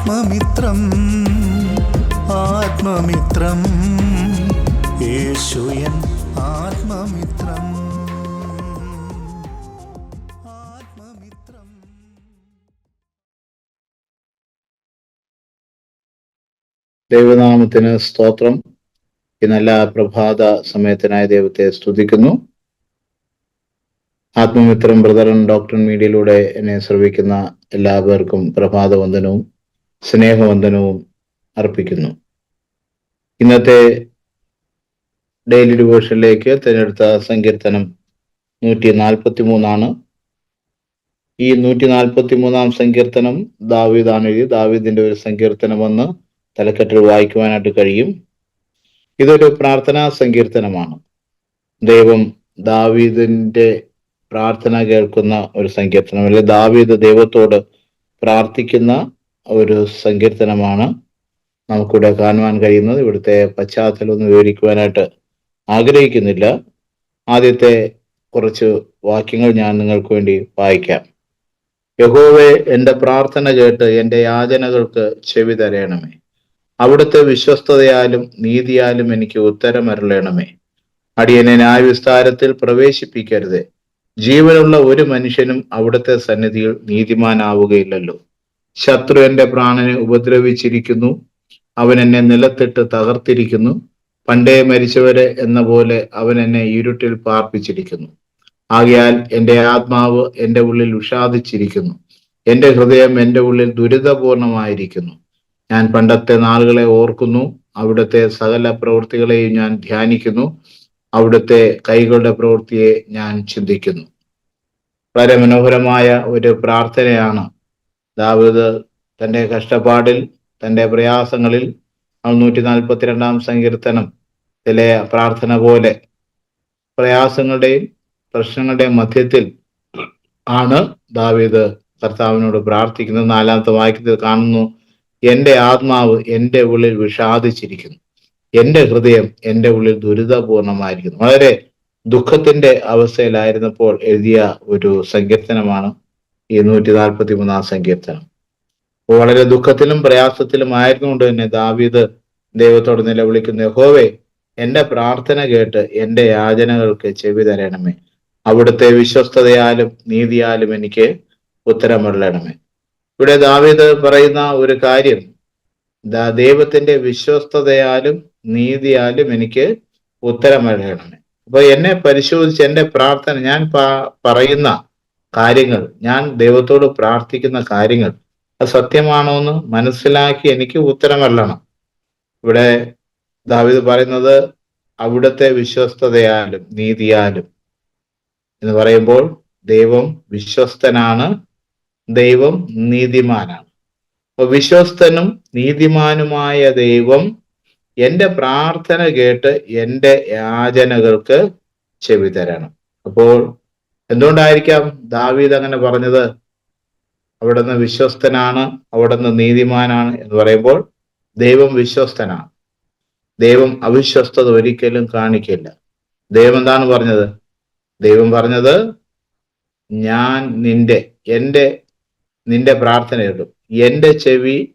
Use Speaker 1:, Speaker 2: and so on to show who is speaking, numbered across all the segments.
Speaker 1: ആത്മമിത്രം ആത്മമിത്രം. യേശുയൻ ആത്മമിത്രം.
Speaker 2: ദൈവനാമത്തിന് സ്തോത്രം. ഈ നല്ല പ്രഭാത സമയത്തിനായി ദൈവത്തെ സ്തുതിക്കുന്നു. ആത്മമിത്രം ബ്രദറൻ ഡോക്ടർ മീഡിയയിലൂടെ എന്നെ ശ്രവിക്കുന്ന എല്ലാവർക്കും പ്രഭാത വന്ദനവും സ്നേഹവന്ദനവും അർപ്പിക്കുന്നു. ഇന്നത്തെ ഡെയിലി ഡിവോഷനിലേക്ക് തിരഞ്ഞെടുത്ത സങ്കീർത്തനം നൂറ്റി നാൽപ്പത്തി മൂന്നാണ് ഈ നൂറ്റി നാൽപ്പത്തി മൂന്നാം സങ്കീർത്തനം ദാവീദാണ് എഴുതി ദാവീദിന്റെ ഒരു സങ്കീർത്തനമെന്ന് തലക്കെട്ടിൽ വായിക്കുവാനായിട്ട് കഴിയും. ഇതൊരു പ്രാർത്ഥനാ സങ്കീർത്തനമാണ്. ദൈവം ദാവീദിന്റെ പ്രാർത്ഥന കേൾക്കുന്ന ഒരു സങ്കീർത്തനം അല്ലെ ദാവീദ് ദൈവത്തോട് പ്രാർത്ഥിക്കുന്ന ഒരു സങ്കീർത്തനമാണ് നമുക്കിവിടെ കാണുവാൻ കഴിയുന്നത്. ഇവിടുത്തെ പശ്ചാത്തലം വിവരിക്കുവാനായിട്ട് ആഗ്രഹിക്കുന്നില്ല. ആദ്യത്തെ കുറച്ച് വാക്യങ്ങൾ ഞാൻ നിങ്ങൾക്ക് വേണ്ടി വായിക്കാം. യഹോവെ എന്റെ പ്രാർത്ഥന കേട്ട് എന്റെ യാചനകൾക്ക് ചെവി തരയണമേ. അവിടുത്തെ വിശ്വസ്തതയാലും നീതിയാലും എനിക്ക് ഉത്തരമരുളണമേ അടിയനെ ന്യായവിസ്താരത്തിൽ പ്രവേശിപ്പിക്കരുത്. ജീവനുള്ള ഒരു മനുഷ്യനും അവിടുത്തെ സന്നിധിയിൽ നീതിമാനാവുകയില്ലല്ലോ. ശത്രു എന്റെ പ്രാണനെ ഉപദ്രവിച്ചിരിക്കുന്നു. അവൻ എന്നെ നിലത്തിട്ട് തകർത്തിരിക്കുന്നു. പണ്ടേ മരിച്ചവരെ എന്ന പോലെ അവൻ എന്നെ ഇരുട്ടിൽ പാർപ്പിച്ചിരിക്കുന്നു. ആകയാൽ എന്റെ ആത്മാവ് എന്റെ ഉള്ളിൽ ഉഷാദിച്ചിരിക്കുന്നു. എന്റെ ഹൃദയം എന്റെ ഉള്ളിൽ ദുരിതപൂർണമായിരിക്കുന്നു. ഞാൻ പണ്ടത്തെ നാളുകളെ ഓർക്കുന്നു. അവിടുത്തെ സകല പ്രവൃത്തികളെയും ഞാൻ ധ്യാനിക്കുന്നു. അവിടുത്തെ കൈകളുടെ പ്രവൃത്തിയെ ഞാൻ ചിന്തിക്കുന്നു. വളരെ മനോഹരമായ ഒരു പ്രാർത്ഥനയാണ് ദാവീദ് തന്റെ കഷ്ടപ്പാടിൽ തന്റെ പ്രയാസങ്ങളിൽ നൂറ്റി നാൽപ്പത്തിരണ്ടാം സങ്കീർത്തനം ഇതിലെ പ്രാർത്ഥന പോലെ പ്രയാസങ്ങളുടെയും പ്രശ്നങ്ങളുടെയും മധ്യത്തിൽ ആണ് ദാവീദ് കർത്താവിനോട് പ്രാർത്ഥിക്കുന്നത്. നാലാമത്തെ വാക്യത്തിൽ കാണുന്നു എന്റെ ആത്മാവ് എന്റെ ഉള്ളിൽ വിഷാദിച്ചിരിക്കുന്നു. എന്റെ ഹൃദയം എന്റെ ഉള്ളിൽ ദുരിതപൂർണമായിരിക്കുന്നു. വളരെ ദുഃഖത്തിന്റെ അവസ്ഥയിലായിരുന്നപ്പോൾ എഴുതിയ ഒരു സങ്കീർത്തനമാണ് ഈ നൂറ്റി നാൽപ്പത്തി മൂന്നാം സങ്കീർത്തനം വളരെ ദുഃഖത്തിലും പ്രയാസത്തിലും ആയിരുന്നുകൊണ്ട് തന്നെ ദാവീദ് ദൈവത്തോട് നിലവിളിക്കുന്ന ഹോവേ എന്റെ പ്രാർത്ഥന കേട്ട് എന്റെ യാചനകൾക്ക് ചെവി തരണമേ. അവിടുത്തെ വിശ്വസ്തതയാലും നീതിയാലും എനിക്ക് ഉത്തരമരുളണമേ. ഇവിടെ ദാവീദ് പറയുന്ന ഒരു കാര്യം ദൈവത്തിന്റെ വിശ്വസ്തതയാലും നീതിയാലും എനിക്ക് ഉത്തരമറിയണമേ അപ്പൊ എന്നെ പരിശോധിച്ച് എന്റെ പ്രാർത്ഥന ഞാൻ പറയുന്ന കാര്യങ്ങൾ. ഞാൻ ദൈവത്തോട് പ്രാർത്ഥിക്കുന്ന കാര്യങ്ങൾ. അത് സത്യമാണോ എന്ന് മനസ്സിലാക്കി എനിക്ക് ഉത്തരമല്ലണം ഇവിടെ ദാവീദ് പറയുന്നത് അവിടുത്തെ വിശ്വസ്തതയാലും നീതിയാലും എന്ന് പറയുമ്പോൾ ദൈവം വിശ്വസ്തനാണ് ദൈവം നീതിമാനാണ്. അപ്പൊ വിശ്വസ്തനും നീതിമാനുമായ ദൈവം എന്റെ പ്രാർത്ഥന കേട്ട് എന്റെ യാചനകൾക്ക് ചെവി തരണം. അപ്പോൾ എന്തുകൊണ്ടായിരിക്കാം ദാവീദ് അങ്ങനെ പറഞ്ഞത്? അവിടുന്ന് വിശ്വസ്തനാണ് അവിടുന്ന് നീതിമാനാണ് എന്ന് പറയുമ്പോൾ ദൈവം വിശ്വസ്തനാണ്. ദൈവം അവിശ്വസ്തത ഒരിക്കലും കാണിക്കില്ല. ദൈവം എന്താണ് പറഞ്ഞത്? ദൈവം പറഞ്ഞത് ഞാൻ നിന്റെ എന്റെ നിന്റെ പ്രാർത്ഥനയുള്ളൂ. എന്റെ ചെവി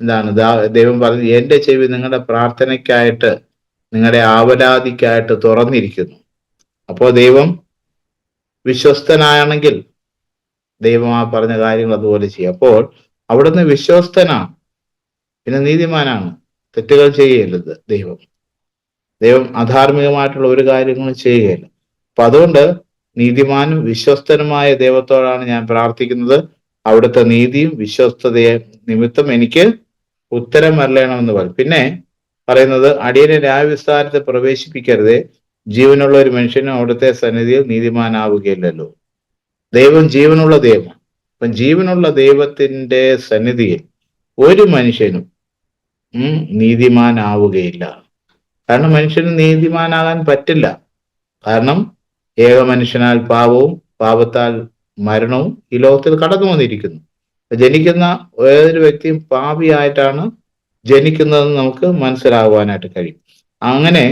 Speaker 2: എന്താണ്? ദൈവം പറഞ്ഞു എന്റെ ചെവി നിങ്ങളുടെ പ്രാർത്ഥനയ്ക്കായിട്ട് നിങ്ങളുടെ ആവലാതിക്കായിട്ട് തുറന്നിരിക്കുന്നു. അപ്പോൾ ദൈവം വിശ്വസ്തനാണെങ്കിൽ ദൈവം ആ പറഞ്ഞ കാര്യങ്ങൾ അതുപോലെ ചെയ്യും. അപ്പോൾ അവിടുന്ന് വിശ്വസ്തനാണ്. പിന്നെ നീതിമാനാണ്. തെറ്റുകൾ ചെയ്യരുത് ദൈവം. ദൈവം അധാർമികമായിട്ടുള്ള ഒരു കാര്യങ്ങളും ചെയ്യുകയില്ല. അപ്പൊ അതുകൊണ്ട് നീതിമാനും വിശ്വസ്തനുമായ ദൈവത്തോടാണ് ഞാൻ പ്രാർത്ഥിക്കുന്നത്. അവിടുത്തെ നീതിയും വിശ്വസ്തതയെ നിമിത്തം എനിക്ക് ഉത്തരം വരലണമെന്ന് പറയും. പിന്നെ പറയുന്നത് അടിയനെ ന്യായവിസ്താരത്തെ പ്രവേശിപ്പിക്കരുതേ. ജീവനുള്ള ഒരു മനുഷ്യനും അവിടുത്തെ സന്നിധിയിൽ നീതിമാനാവുകയില്ലല്ലോ. ദൈവം ജീവനുള്ള ദൈവം അപ്പം ജീവനുള്ള ദൈവത്തിന്റെ സന്നിധിയിൽ ഒരു മനുഷ്യനും നീതിമാനാവുകയില്ല. കാരണം മനുഷ്യന് നീതിമാനാകാൻ പറ്റില്ല. കാരണം ഏക മനുഷ്യനാൽ പാപവും പാപത്താൽ മരണവും ഈ ലോകത്തിൽ കടന്നു വന്നിരിക്കുന്നു. ജനിക്കുന്ന ഏതൊരു വ്യക്തിയും പാപിയായിട്ടാണ് ജനിക്കുന്നതെന്ന് നമുക്ക് മനസ്സിലാകുവാനായിട്ട് കഴിയും. അങ്ങനെ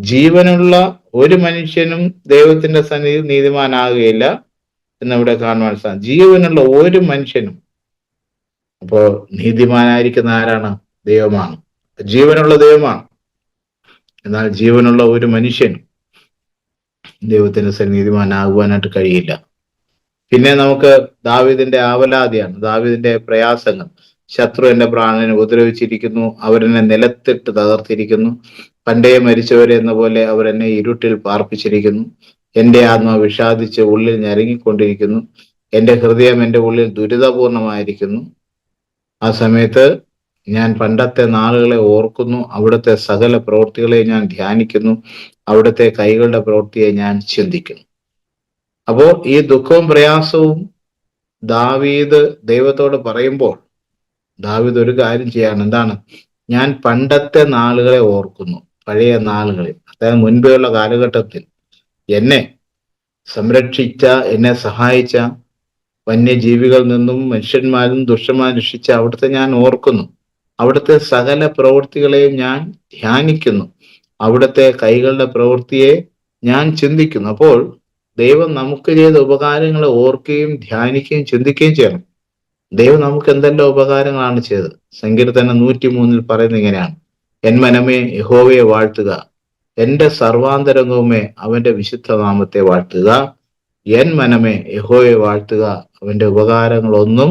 Speaker 2: ജീവനുള്ള ഒരു മനുഷ്യനും ദൈവത്തിന്റെ സന്നിധി നീതിമാനാകുകയില്ല എന്നിവിടെ കാണുവാൻ സാധിക്കും ജീവനുള്ള ഒരു മനുഷ്യനും. അപ്പോ നീതിമാനായിരിക്കുന്ന ആരാണ്? ദൈവമാണ്. ജീവനുള്ള ദൈവമാണ്. എന്നാൽ ജീവനുള്ള ഒരു മനുഷ്യനും ദൈവത്തിന്റെ സന്നിധിമാനാകുവാനായിട്ട് കഴിയില്ല. പിന്നെ നമുക്ക് ദാവിദിന്റെ ആവലാതിയാണ്. ദാവിദിന്റെ പ്രയാസങ്ങൾ. ശത്രു എന്റെ പ്രാണനെ ഉപദ്രവിച്ചിരിക്കുന്നു. അവരെന്നെ നിലത്തിട്ട് തകർത്തിരിക്കുന്നു. പണ്ടേ മരിച്ചവരെ എന്ന പോലെ എന്നെ ഇരുട്ടിൽ പാർപ്പിച്ചിരിക്കുന്നു. എന്റെ ആത്മ വിഷാദിച്ച് ഉള്ളിൽ ഞരങ്ങിക്കൊണ്ടിരിക്കുന്നു. എന്റെ ഹൃദയം എന്റെ ഉള്ളിൽ ദുരിതപൂർണമായിരിക്കുന്നു. ആ സമയത്ത് ഞാൻ പണ്ടത്തെ നാളുകളെ ഓർക്കുന്നു. അവിടുത്തെ സകല പ്രവൃത്തികളെ ഞാൻ ധ്യാനിക്കുന്നു. അവിടുത്തെ കൈകളുടെ പ്രവൃത്തിയെ ഞാൻ ചിന്തിക്കുന്നു. അപ്പോ ഈ ദുഃഖവും പ്രയാസവും ദാവീദ് ദൈവത്തോട് പറയുമ്പോൾ ദാവീദ് ഒരു കാര്യം ചെയ്യാണ്. എന്താണ്? ഞാൻ പണ്ടത്തെ നാളുകളെ ഓർക്കുന്നു. പഴയ നാളുകളിൽ അതായത് മുൻപേയുള്ള കാലഘട്ടത്തിൽ എന്നെ സംരക്ഷിച്ച എന്നെ സഹായിച്ച വന്യജീവികളിൽ നിന്നും മനുഷ്യന്മാരും ദുഷ്ടന്മാരും രക്ഷിച്ച അവിടുത്തെ ഞാൻ ഓർക്കുന്നു. അവിടുത്തെ സകല പ്രവൃത്തികളെയും ഞാൻ ധ്യാനിക്കുന്നു. അവിടുത്തെ കൈകളുടെ പ്രവൃത്തിയെ ഞാൻ ചിന്തിക്കുന്നു. അപ്പോൾ ദൈവം നമുക്ക് ചെയ്ത ഉപകാരങ്ങളെ ഓർക്കുകയും ധ്യാനിക്കുകയും ചിന്തിക്കുകയും ചെയ്യണം. ദൈവം നമുക്ക് എന്തെല്ലാം ഉപകാരങ്ങളാണ് ചെയ്തത്? സങ്കീർത്തനം നൂറ്റി മൂന്നിൽ പറയുന്നത് ഇങ്ങനെയാണ്. എൻ മനമേ യഹോവയെ വാഴ്ത്തുക. എന്റെ സർവാന്തരംഗവുമേ അവന്റെ വിശുദ്ധ നാമത്തെ വാഴ്ത്തുക. എൻ മനമേ യഹോവയെ വാഴ്ത്തുക. അവന്റെ ഉപകാരങ്ങളൊന്നും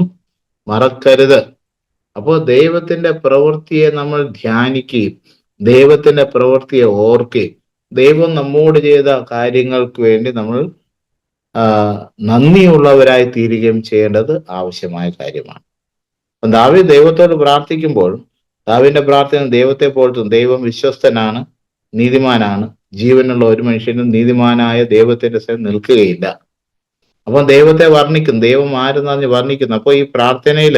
Speaker 2: മറക്കരുത്. അപ്പോൾ ദൈവത്തിന്റെ പ്രവൃത്തിയെ നമ്മൾ ധ്യാനിക്കുകയും ദൈവത്തിന്റെ പ്രവൃത്തിയെ ഓർക്കുകയും ദൈവം നമ്മോട് ചെയ്ത കാര്യങ്ങൾക്ക് വേണ്ടി നമ്മൾ നന്ദിയുള്ളവരായി തീരുകയും ചെയ്യേണ്ടത് ആവശ്യമായ കാര്യമാണ്. ദാവി ദൈവത്തോട് പ്രാർത്ഥിക്കുമ്പോൾ ദാവിന്റെ പ്രാർത്ഥന ദൈവത്തെ പോലത്തും ദൈവം വിശ്വസ്തനാണ് നീതിമാനാണ്. ജീവനുള്ള ഒരു മനുഷ്യനും നീതിമാനായ ദൈവത്തിന്റെ സ്ഥലം നിൽക്കുകയില്ല. അപ്പം ദൈവത്തെ വർണിക്കും ദൈവം ആരെന്നാണ് വർണിക്കുന്നു. അപ്പോൾ ഈ പ്രാർത്ഥനയിൽ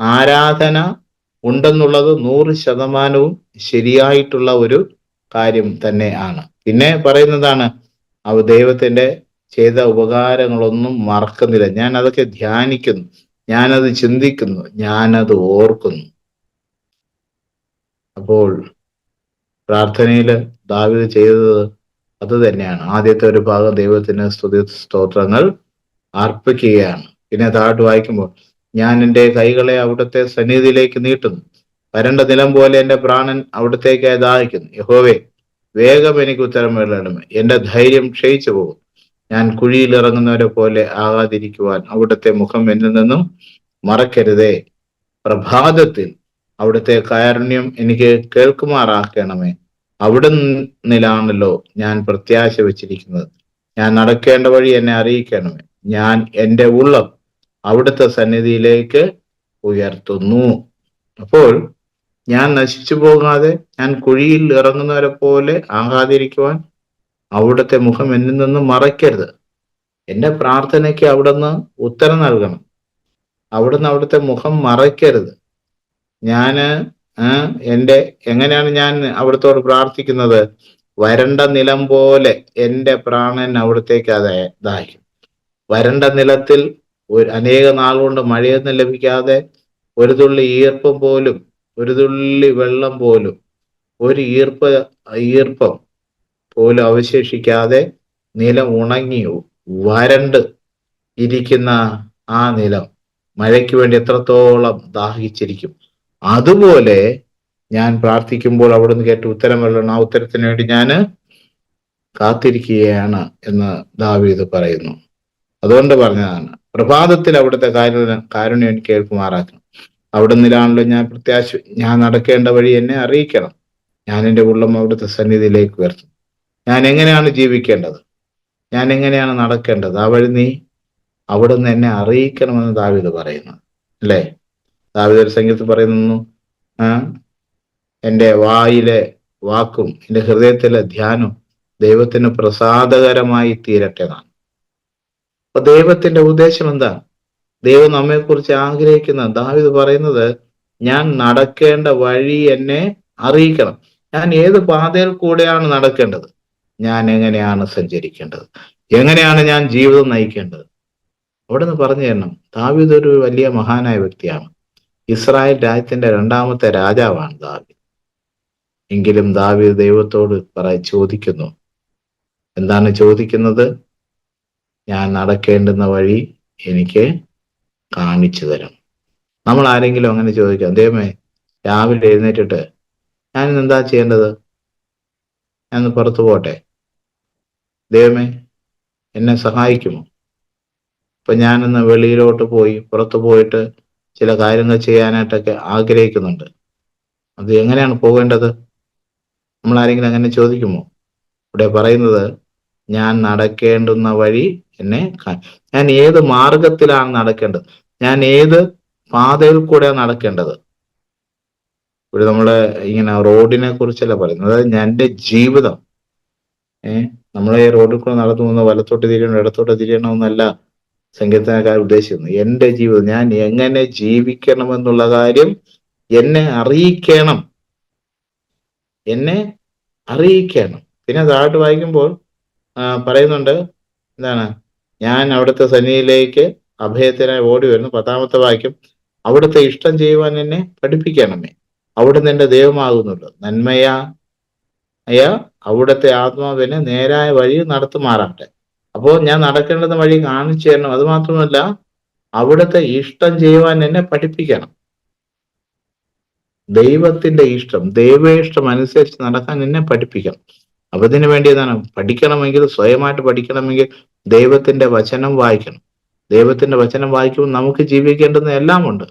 Speaker 2: ആരാധന ഉണ്ടെന്നുള്ളത് നൂറ് ശതമാനവും ശരിയായിട്ടുള്ള ഒരു കാര്യം തന്നെ ആണ്. പിന്നെ പറയുന്നതാണ് അവ ദൈവത്തിന്റെ ചെയ്ത ഉപകാരങ്ങളൊന്നും മറക്കുന്നില്ല. ഞാൻ അതൊക്കെ ധ്യാനിക്കുന്നു ഞാനത് ചിന്തിക്കുന്നു ഞാനത് ഓർക്കുന്നു. അപ്പോൾ പ്രാർത്ഥനയിൽ ദാവിദ് ചെയ്തത് അത് തന്നെയാണ്. ആദ്യത്തെ ഒരു ഭാഗം ദൈവത്തിന് സ്തുതി സ്തോത്രങ്ങൾ അർപ്പിക്കുകയാണ്. പിന്നെ താഴോട്ട് വായിക്കുമ്പോൾ ഞാൻ എന്റെ കൈകളെ അവിടുത്തെ സന്നിധിയിലേക്ക് നീട്ടുന്നു. വരണ്ട നിലം പോലെ എന്റെ പ്രാണൻ അവിടത്തേക്കായി ദാഹിക്കുന്നു. യഹോവേ വേഗം എനിക്ക് ഉത്തരം വെള്ളണമേ എന്റെ ധൈര്യം ക്ഷയിച്ചു പോകും ഞാൻ കുഴിയിൽ ഇറങ്ങുന്നവരെ പോലെ ആകാതിരിക്കുവാൻ അവിടുത്തെ മുഖം എന്നിൽ നിന്നും മറക്കരുതേ. പ്രഭാതത്തിൽ അവിടുത്തെ കാരുണ്യം എനിക്ക് കേൾക്കുമാറാക്കണമേ. അവിടെ നിന്നിലാണല്ലോ ഞാൻ പ്രത്യാശ വെച്ചിരിക്കുന്നത്. ഞാൻ നടക്കേണ്ട വഴി എന്നെ അറിയിക്കണമേ. ഞാൻ എന്റെ ഉള്ളം അവിടുത്തെ സന്നിധിയിലേക്ക് ഉയർത്തുന്നു. അപ്പോൾ ഞാൻ നശിച്ചു പോകാതെ ഞാൻ കുഴിയിൽ ഇറങ്ങുന്നവരെ പോലെ ആകാതിരിക്കുവാൻ അവിടുത്തെ മുഖം എന്നിൽ നിന്ന് മറയ്ക്കരുത്. എന്റെ പ്രാർത്ഥനയ്ക്ക് അവിടുന്ന് ഉത്തരം നൽകണം. അവിടുന്ന് അവിടുത്തെ മുഖം മറയ്ക്കരുത്. ഞാൻ എന്റെ എങ്ങനെയാണ് ഞാൻ അവിടുത്തോട് പ്രാർത്ഥിക്കുന്നത്? വരണ്ട നിലം പോലെ എന്റെ പ്രാണൻ അവിടത്തേക്ക് അത് ദാഹിക്കും വരണ്ട നിലത്തിൽ ഒരു അനേക നാൾ കൊണ്ട് മഴയൊന്നും ലഭിക്കാതെ ഒരു തുള്ളി ഈർപ്പം പോലും ഒരു തുള്ളി വെള്ളം പോലും ഒരു ഈർപ്പ ഈർപ്പം പോലും അവശേഷിക്കാതെ നിലം ഉണങ്ങി വരണ്ട് ഇരിക്കുന്ന ആ നിലം മഴയ്ക്ക് വേണ്ടി എത്രത്തോളം ദാഹിച്ചിരിക്കും. അതുപോലെ ഞാൻ പ്രാർത്ഥിക്കുമ്പോൾ അവിടുന്ന് കേട്ട് ഉത്തരം വരണം. ആ ഉത്തരത്തിന് വേണ്ടി ഞാൻ കാത്തിരിക്കുകയാണ് എന്ന് ദാവീദ് പറയുന്നു. അതുകൊണ്ട് പറഞ്ഞതാണ്. പ്രഭാതത്തിൽ അവിടുത്തെ കാരുണ്യ കാരുണ്യം കേൾക്കുമാറാക്കണം അവിടെ നിലാണല്ലോ ഞാൻ പ്രത്യാശ ഞാൻ നടക്കേണ്ട വഴി എന്നെ അറിയിക്കണം. ഞാൻ എന്റെ ഉള്ളം അവിടുത്തെ സന്നിധിയിലേക്ക് ഉയർത്തും. ഞാൻ എങ്ങനെയാണ് ജീവിക്കേണ്ടത്? ഞാൻ എങ്ങനെയാണ് നടക്കേണ്ടത്? ആ വഴി നീ അവിടുന്ന് എന്നെ അറിയിക്കണമെന്ന് ദാവീദ് പറയുന്നത് അല്ലേ? ദാവീദ് ഒരു സംഗീതത്തിൽ പറയുന്നു എന്റെ വായിലെ വാക്കും എന്റെ ഹൃദയത്തിലെ ധ്യാനവും ദൈവത്തിന് പ്രസാദകരമായി തീരട്ടെ എന്നാണ് അപ്പൊ ദൈവത്തിന്റെ ഉദ്ദേശം എന്താ? ദൈവം നമ്മെക്കുറിച്ച് ആഗ്രഹിക്കുന്ന ദാവിദ് പറയുന്നത് ഞാൻ നടക്കേണ്ട വഴി എന്നെ അറിയിക്കണം. ഞാൻ ഏത് പാതയിൽ കൂടെയാണ് നടക്കേണ്ടത്? ഞാൻ എങ്ങനെയാണ് സഞ്ചരിക്കേണ്ടത്? എങ്ങനെയാണ് ഞാൻ ജീവിതം നയിക്കേണ്ടത്? അവിടെ നിന്ന് പറഞ്ഞു തരണം ദാവിദ് ഒരു വലിയ മഹാനായ വ്യക്തിയാണ്. ഇസ്രായേൽ രാജ്യത്തിന്റെ രണ്ടാമത്തെ രാജാവാണ് ദാവി എങ്കിലും ദാവി ദൈവത്തോട് പറ ചോദിക്കുന്നു. എന്താണ് ചോദിക്കുന്നത്? ഞാൻ നടക്കേണ്ടുന്ന വഴി എനിക്ക് കാണിച്ചു തരും. നമ്മൾ ആരെങ്കിലും അങ്ങനെ ചോദിക്കാം. ദൈവമേ രാവിലെ എഴുന്നേറ്റിട്ട് ഞാൻ എന്താ ചെയ്യേണ്ടത്? ഞാൻ പുറത്തു പോട്ടെ. ദൈവമേ എന്നെ സഹായിക്കുമോ? ഇപ്പൊ ഞാനിന്ന് വെളിയിലോട്ട് പോയി പുറത്തു പോയിട്ട് ചില കാര്യങ്ങൾ ചെയ്യാനായിട്ടൊക്കെ ആഗ്രഹിക്കുന്നുണ്ട്. അത് എങ്ങനെയാണ് പോകേണ്ടത്? നമ്മൾ ആരെങ്കിലും അങ്ങനെ ചോദിക്കുമോ? ഇവിടെ പറയുന്നത് ഞാൻ നടക്കേണ്ടുന്ന വഴി എന്നെ ഞാൻ ഏത് മാർഗത്തിലാണ് നടക്കേണ്ടത്? ഞാൻ ഏത് പാതയിൽ കൂടെ നടക്കേണ്ടത്? ഇവിടെ നമ്മൾ ഇങ്ങനെ റോഡിനെ കുറിച്ചല്ല പറയുന്നത്. അതായത് എന്റെ ജീവിതം ഏഹ് നമ്മളെ ഈ റോഡിൽ കൂടെ നടന്നു പോകുന്ന വലത്തോട്ട് തിരിയണം ഇടത്തോട്ട് തിരിയണമെന്നല്ല സംഗീതക്കാർ ഉദ്ദേശിക്കുന്നു. എന്റെ ജീവിതം ഞാൻ എങ്ങനെ ജീവിക്കണം എന്നുള്ള കാര്യം എന്നെ അറിയിക്കണം. എന്നെ അറിയിക്കണം. പിന്നെ താഴോട്ട് വായിക്കുമ്പോൾ പറയുന്നുണ്ട് എന്താണ് ഞാൻ അവിടുത്തെ സന്നിധിയിലേക്ക് അഭയത്തിനായി ഓടി വരുന്നു. പത്താമത്തെ വാക്യം അവിടുത്തെ ഇഷ്ടം ചെയ്യുവാൻ എന്നെ പഠിപ്പിക്കണമേ. അവിടുന്ന് എന്റെ ദൈവമാകുന്നുള്ളൂ. നന്മയാ അയ അവിടുത്തെ ആത്മാവിനെ നേരായ വഴി നടത്തുമാറാട്ടെ അപ്പോൾ ഞാൻ നടക്കേണ്ടുന്ന വഴി കാണിച്ചു തരണം. അത് മാത്രമല്ല അവിടുത്തെ ഇഷ്ടം ചെയ്യുവാൻ എന്നെ പഠിപ്പിക്കണം. ദൈവത്തിന്റെ ഇഷ്ടം ദൈവേഷ്ടം അനുസരിച്ച് നടക്കാൻ എന്നെ പഠിപ്പിക്കണം. അപ്പൊ ഇതിനു വേണ്ടി എന്താണ്? പഠിക്കണമെങ്കിൽ സ്വയമായിട്ട് പഠിക്കണമെങ്കിൽ ദൈവത്തിന്റെ വചനം വായിക്കണം. ദൈവത്തിന്റെ വചനം വായിക്കുമ്പോൾ നമുക്ക് ജീവിക്കേണ്ടുന്ന എല്ലാം ഉണ്ട്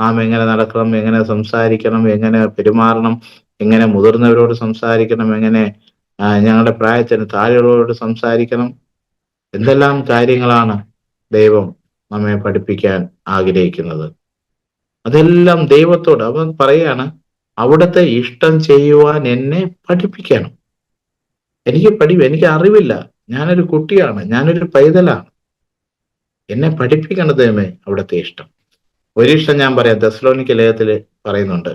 Speaker 2: നാം എങ്ങനെ നടക്കണം എങ്ങനെ സംസാരിക്കണം എങ്ങനെ പെരുമാറണം എങ്ങനെ മുതിർന്നവരോട് സംസാരിക്കണം എങ്ങനെ ഞങ്ങളുടെ പ്രായത്തിന് താഴെയുള്ളവരോട് സംസാരിക്കണം. എന്തെല്ലാം കാര്യങ്ങളാണ് ദൈവം നമ്മെ പഠിപ്പിക്കാൻ ആഗ്രഹിക്കുന്നത്? അതെല്ലാം ദൈവത്തോട് അവൻ പറയാണ് അവിടുത്തെ ഇഷ്ടം ചെയ്യുവാൻ എന്നെ പഠിപ്പിക്കണം. എനിക്ക് പഠി എനിക്ക് അറിവില്ല. ഞാനൊരു കുട്ടിയാണ് ഞാനൊരു പൈതലാണ്. എന്നെ പഠിപ്പിക്കണം ദൈവമേ അവിടുത്തെ ഇഷ്ടം. ഒരിഷ്ടം ഞാൻ പറയാം ദസ്ലോണിക്ക് ലേഖത്തിൽ പറയുന്നുണ്ട്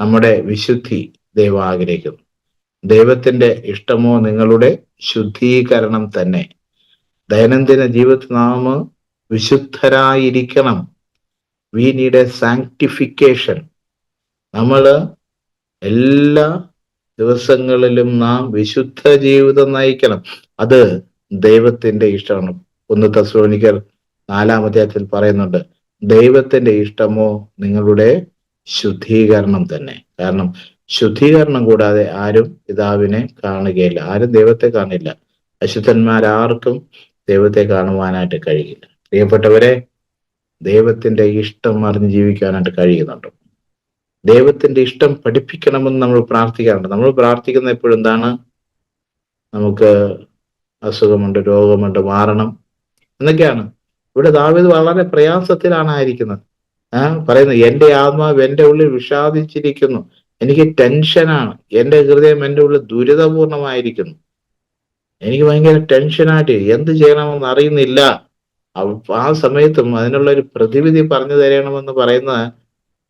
Speaker 2: നമ്മുടെ വിശുദ്ധി ദൈവം ആഗ്രഹിക്കുന്നു. ദൈവത്തിന്റെ ഇഷ്ടമോ നിങ്ങളുടെ ശുദ്ധീകരണം തന്നെ. ദൈനംദിന ജീവിതത്തിൽ നാം വിശുദ്ധരായിരിക്കണം. വി നീഡ് എ സാങ്ക്ടിഫിക്കേഷൻ നമ്മൾ എല്ലാ ദിവസങ്ങളിലും നാം വിശുദ്ധ ജീവിതം നയിക്കണം. അത് ദൈവത്തിന്റെ ഇഷ്ടമാണ്. ഒന്ന് തസ്ലോനിക്കർ നാലാം അധ്യായത്തിൽ പറയുന്നുണ്ട് ദൈവത്തിന്റെ ഇഷ്ടമോ നിങ്ങളുടെ ശുദ്ധീകരണം തന്നെ? കാരണം ശുദ്ധീകരണം കൂടാതെ ആരും പിതാവിനെ കാണുകയില്ല. ആരും ദൈവത്തെ കാണില്ല അശുദ്ധന്മാരാർക്കും ദൈവത്തെ കാണുവാനായിട്ട് കഴിയില്ല. പ്രിയപ്പെട്ടവരെ ദൈവത്തിന്റെ ഇഷ്ടം അറിഞ്ഞ് ജീവിക്കാനായിട്ട് കഴിയുന്നുണ്ട്. ദൈവത്തിന്റെ ഇഷ്ടം പഠിപ്പിക്കണമെന്ന് നമ്മൾ പ്രാർത്ഥിക്കാറുണ്ട്. നമ്മൾ പ്രാർത്ഥിക്കുന്ന എപ്പോഴും എന്താണ്? നമുക്ക് അസുഖമുണ്ട് രോഗമുണ്ട് മാറണം എന്നൊക്കെയാണ്. ഇവിടെ ദാവീദ് വളരെ പ്രയാസത്തിലാണ് ആയിരിക്കുന്നത്. ആ പറയുന്നത് എന്റെ ആത്മാവ് എന്റെ ഉള്ളിൽ വിഷാദിച്ചിരിക്കുന്നു. എനിക്ക് ടെൻഷനാണ്. എന്റെ ഹൃദയം എന്റെ ഉള്ളിൽ ദുരിതപൂർണമായിരിക്കുന്നു. എനിക്ക് ഭയങ്കര ടെൻഷനായിട്ട് എന്ത് ചെയ്യണമെന്ന് അറിയുന്നില്ല. ആ സമയത്തും അതിനുള്ള ഒരു പ്രതിവിധി പറഞ്ഞു തരണമെന്ന് പറയുന്ന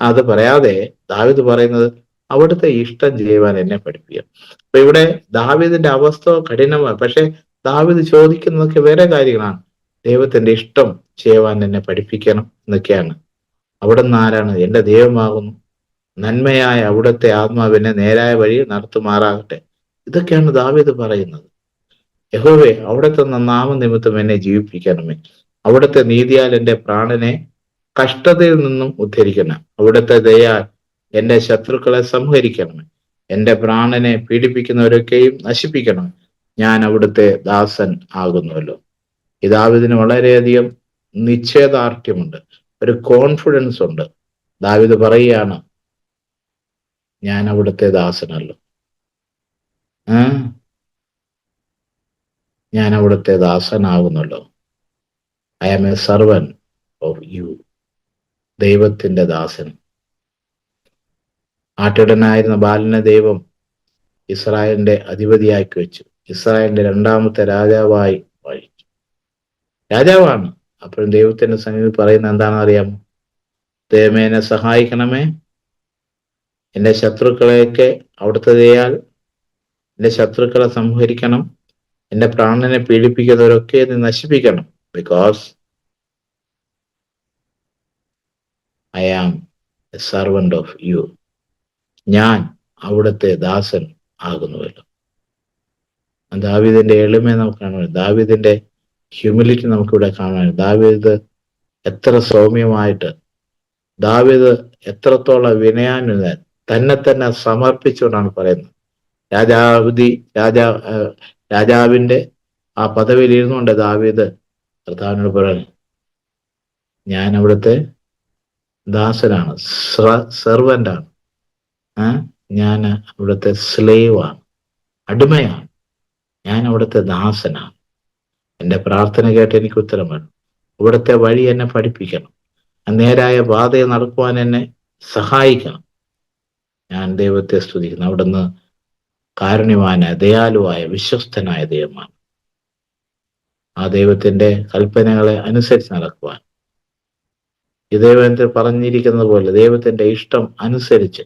Speaker 2: അത് പറയാതെ ദാവിദ് പറയുന്നത് അവിടുത്തെ ഇഷ്ടം ചെയ്യുവാൻ എന്നെ പഠിപ്പിക്കുക അപ്പൊ ഇവിടെ ദാവിദിന്റെ അവസ്ഥ കഠിനമാണ്. പക്ഷെ ദാവിദ് ചോദിക്കുന്നതൊക്കെ വേറെ കാര്യങ്ങളാണ്. ദൈവത്തിന്റെ ഇഷ്ടം ചെയ്യുവാൻ എന്നെ പഠിപ്പിക്കണം എന്നൊക്കെയാണ്. അവിടെ നിന്ന് ആരാണ്? എന്റെ ദൈവമാകുന്നു. നന്മയായ അവിടുത്തെ ആത്മാവിനെ നേരായ വഴി നടത്തുമാറാകട്ടെ. ഇതൊക്കെയാണ് ദാവീദ് പറയുന്നത്. യഹോവേ അവിടുത്തെ നാമനിമിത്തം എന്നെ ജീവിപ്പിക്കണമേ. അവിടുത്തെ നീതിയാൽ എന്റെ പ്രാണനെ കഷ്ടതയിൽ നിന്നും ഉദ്ധരിക്കണം അവിടുത്തെ ദയാൽ എന്റെ ശത്രുക്കളെ സംഹരിക്കണമേ. എന്റെ പ്രാണനെ പീഡിപ്പിക്കുന്നവരൊക്കെയും നശിപ്പിക്കണം ഞാൻ അവിടുത്തെ ദാസൻ ആകുന്നുവല്ലോ. ഇതാവിതിന് വളരെയധികം നിശ്ചയദാർഢ്യമുണ്ട്. ഒരു കോൺഫിഡൻസ് ഉണ്ട്. ദാവിദ് പറയുകയാണ് ഞാൻ അവിടുത്തെ ദാസനല്ലോ. ആ ഞാൻ അവിടുത്തെ ദാസനാകുന്നല്ലോ I am a servant of you ദൈവത്തിന്റെ ദാസൻ. ആട്ടിടനായിരുന്ന ബാലനെ ദൈവം ഇസ്രായേലിന്റെ അധിപതിയാക്കി വെച്ചു. ഇസ്രായേലിന്റെ രണ്ടാമത്തെ രാജാവായി വഹിച്ചു രാജാവാണ്. അപ്പോഴും ദൈവത്തിന്റെ സന്നിധി പറയുന്ന എന്താണെന്ന് അറിയാമോ ദൈവമേ എന്നെ സഹായിക്കണമേ. എന്റെ ശത്രുക്കളെയൊക്കെ അവിടുത്തെ ദയാൽ എന്റെ ശത്രുക്കളെ സംഹരിക്കണം. എന്റെ പ്രാണനെ പീഡിപ്പിക്കുന്നവരൊക്കെ നീ നശിപ്പിക്കണം. Because I am a servant of you ഞാൻ അവിടുത്തെ ദാസൻ ആകുന്നുവല്ലോ. ദാവിദിന്റെ എളിമയെ നമുക്ക് കാണാൻ ദാവിദിന്റെ ഹ്യൂമിലിറ്റി നമുക്കിവിടെ കാണാൻ ദാവിദ് എത്ര സൗമ്യമായിട്ട് ദാവിദ് എത്രത്തോളം വിനയാനുത തന്നെ തന്നെ സമർപ്പിച്ചുകൊണ്ടാണ് പറയുന്നത്. രാജാവിധി രാജാ രാജാവിന്റെ ആ പദവിയിലിരുന്നുകൊണ്ട് ദാവീദ് കർത്താവിനോട് പറഞ്ഞു ഞാൻ അവിടുത്തെ ദാസനാണ് സെർവന്റാണ് ഞാൻ അവിടുത്തെ സ്ലേവാണ് അടിമയാണ്. ഞാൻ അവിടുത്തെ ദാസനാണ്. എന്റെ പ്രാർത്ഥന കേട്ട് എനിക്ക് ഉത്തരം വേണം ഇവിടുത്തെ വഴി എന്നെ പഠിപ്പിക്കണം. നേരായ പാതയെ നടക്കുവാൻ എന്നെ സഹായിക്കണം. ഞാൻ ദൈവത്തെ സ്തുതിക്കുന്നു. അവിടുന്ന് കാരുണ്യവാനായ ദയാലുവായ വിശ്വസ്തനായ ദൈവമാണ്. ആ ദൈവത്തിന്റെ കൽപ്പനകളെ അനുസരിച്ച് നടക്കുവാൻ. ഈ ദൈവത്തിൽ പറഞ്ഞിരിക്കുന്നത് പോലെ ദൈവത്തിന്റെ ഇഷ്ടം അനുസരിച്ച്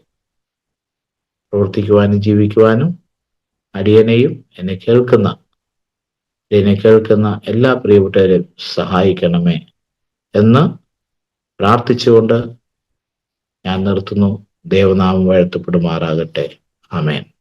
Speaker 2: പ്രവർത്തിക്കുവാനും ജീവിക്കുവാനും അടിയനെയും എന്നെ കേൾക്കുന്ന എന്നെ കേൾക്കുന്ന എല്ലാ പ്രിയപ്പെട്ടവരെയും സഹായിക്കണമേ എന്ന് പ്രാർത്ഥിച്ചുകൊണ്ട് ഞാൻ നിർത്തുന്നു. ദേവനാമം വാഴ്ത്തപ്പെടുമാറാകട്ടെ. ആമേൻ.